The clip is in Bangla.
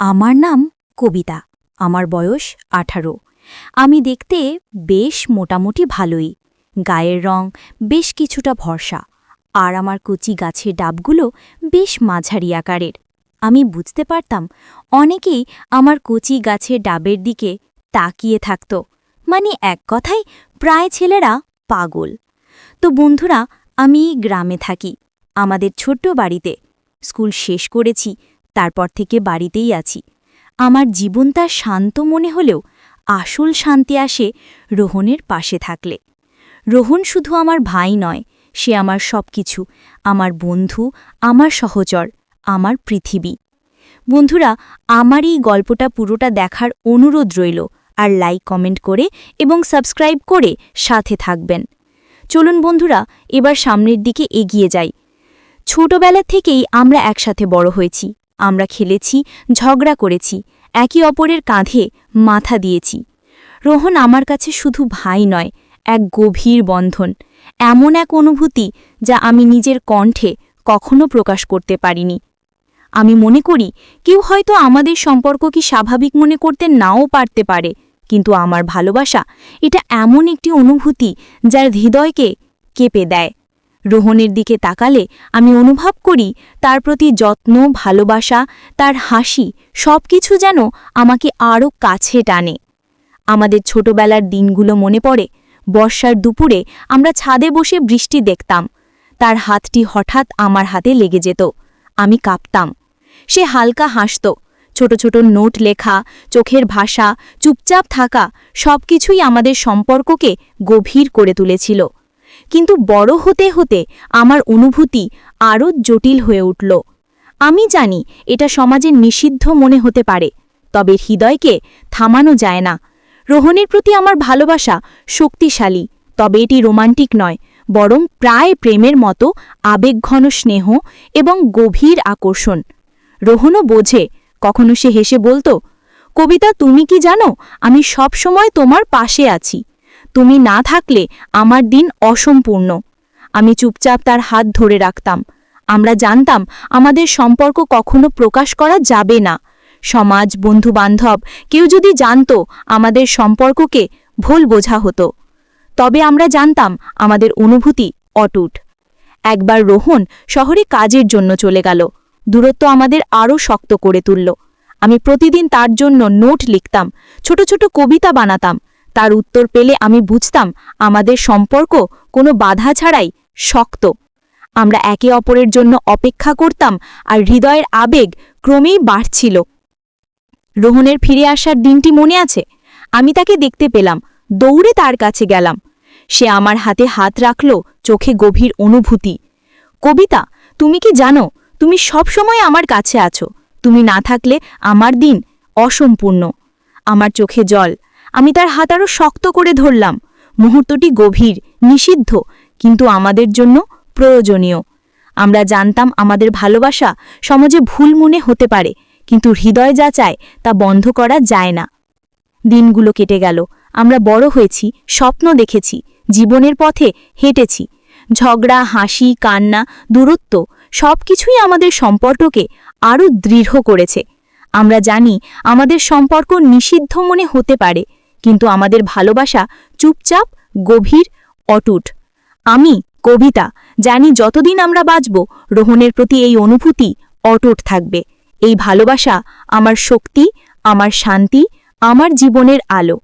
আমার নাম কবিতা, আমার বয়স আঠারো। আমি দেখতে বেশ মোটামুটি ভালোই, গায়ের রং বেশ কিছুটা ভরসা, আর আমার কচি গাছের ডাবগুলো বেশ মাঝারি আকারের। আমি বুঝতে পারতাম অনেকেই আমার কচি গাছের ডাবের দিকে তাকিয়ে থাকত মানে এক কথায় প্রায় ছেলেরা পাগল। তো বন্ধুরা, আমি গ্রামে থাকি, আমাদের ছোট্ট বাড়িতে। স্কুল শেষ করেছি তারপর থেকে বাড়িতেই আছি। আমার জীবনটা শান্ত মনে হলেও আসল শান্তি আসে রোহনের পাশে থাকলে। রোহন শুধু আমার ভাই নয়, সে আমার সব কিছু আমার বন্ধু, আমার সহচর, আমার পৃথিবী। বন্ধুরা, আমার এই গল্পটা পুরোটা দেখার অনুরোধ রইল, আর লাইক, কমেন্ট করে এবং সাবস্ক্রাইব করে সাথে থাকবেন। চলুন বন্ধুরা, এবার সামনের দিকে এগিয়ে যাই। ছোটবেলা থেকেই আমরা একসাথে বড় হয়েছি। আমরা খেলেছি, ঝগড়া করেছি, একে অপরের কাঁধে মাথা দিয়েছি। রোহন আমার কাছে শুধু ভাই নয়, এক গভীর বন্ধন, এমন এক অনুভূতি যা আমি নিজের কণ্ঠে কখনো প্রকাশ করতে পারিনি। আমি মনে করি, কেউ হয়তো আমাদের সম্পর্ক কি স্বাভাবিক মনে করতে নাও পারতে পারে, কিন্তু আমার ভালোবাসা এটা এমন একটি অনুভূতি যার হৃদয়কে কেঁপে দেয়। রোহনের দিকে তাকালে আমি অনুভব করি তার প্রতি যত্ন, ভালোবাসা, তার হাসি সব কিছু যেন আমাকে আরও কাছে টানে। আমাদের ছোটবেলার দিনগুলো মনে পড়ে। বর্ষার দুপুরে আমরা ছাদে বসে বৃষ্টি দেখতাম। তার হাতটি হঠাৎ আমার হাতে লেগে যেত। আমি কাঁপতাম। সে হালকা হাসত। ছোট ছোট নোট লেখা, চোখের ভাষা, চুপচাপ থাকা সবকিছুই আমাদের সম্পর্ককে গভীর করে তুলেছিল। কিন্তু বড় হতে হতে আমার অনুভূতি আরও জটিল হয়ে উঠল। আমি জানি এটা সমাজের নিষিদ্ধ মনে হতে পারে, তবে হৃদয়কে থামানো যায় না। রোহনের প্রতি আমার ভালোবাসা শক্তিশালী, তবে এটি রোমান্টিক নয়, বরং প্রায় প্রেমের মতো আবেগঘন স্নেহ এবং গভীর আকর্ষণ। রোহনও বোঝে, কখনো সে হেসে বলতো, কবিতা, তুমি কি জানো? আমি সব সময় তোমার পাশে আছি। তুমি না থাকলে আমার দিন অসম্পূর্ণ। আমি চুপচাপ তার হাত ধরে রাখতাম। আমরা জানতাম আমাদের সম্পর্ক কখনো প্রকাশ করা যাবে না। সমাজ, বন্ধুবান্ধব, কেউ যদি জানত আমাদের সম্পর্ককে ভুল বোঝা হতো। তবে আমরা জানতাম আমাদের অনুভূতি অটুট। একবার রোহন শহরে কাজের জন্য চলে গেল। দূরত্ব আমাদের আরও শক্ত করে তুলল। আমি প্রতিদিন তার জন্য নোট লিখতাম, ছোট ছোট কবিতা বানাতাম। তার উত্তর পেলে আমি বুঝতাম আমাদের সম্পর্ক কোনো বাধা ছাড়াই শক্ত। আমরা একে অপরের জন্য অপেক্ষা করতাম আর হৃদয়ের আবেগ ক্রমেই বাড়ছিল। রোহনের ফিরে আসার দিনটি মনে আছে? আমি তাকে দেখতে পেলাম, দৌড়ে তার কাছে গেলাম। সে আমার হাতে হাত রাখল, চোখে গভীর অনুভূতি। কবিতা, তুমি কি জানো, তুমি সব সময় আমার কাছে আছো। তুমি না থাকলে আমার দিন অসম্পূর্ণ। আমার চোখে জল আমি তার হাত আরও শক্ত করে ধরলাম। মুহূর্তটি গভীর, নিষিদ্ধ, কিন্তু আমাদের জন্য প্রয়োজনীয়। আমরা জানতাম আমাদের ভালোবাসা সমাজে ভুল মনে হতে পারে, কিন্তু হৃদয় যা চায় তা বন্ধ করা যায় না। দিনগুলো কেটে গেল। আমরা বড় হয়েছি, স্বপ্ন দেখেছি, জীবনের পথে হেঁটেছি। ঝগড়া, হাসি, কান্না, দূরত্ব সব কিছুই আমাদের সম্পর্ককে আরও দৃঢ় করেছে। আমরা জানি আমাদের সম্পর্ক নিষিদ্ধ মনে হতে পারে কিন্তু আমাদের ভালোবাসা চুপচাপ, গভীর, অটুট। আমি, কবিতা, জানি যতদিন আমরা বাঁচব রোহণের প্রতি এই অনুভূতি অটুট থাকবে। এই ভালোবাসা আমার শক্তি, আমার শান্তি, আমার জীবনের আলো।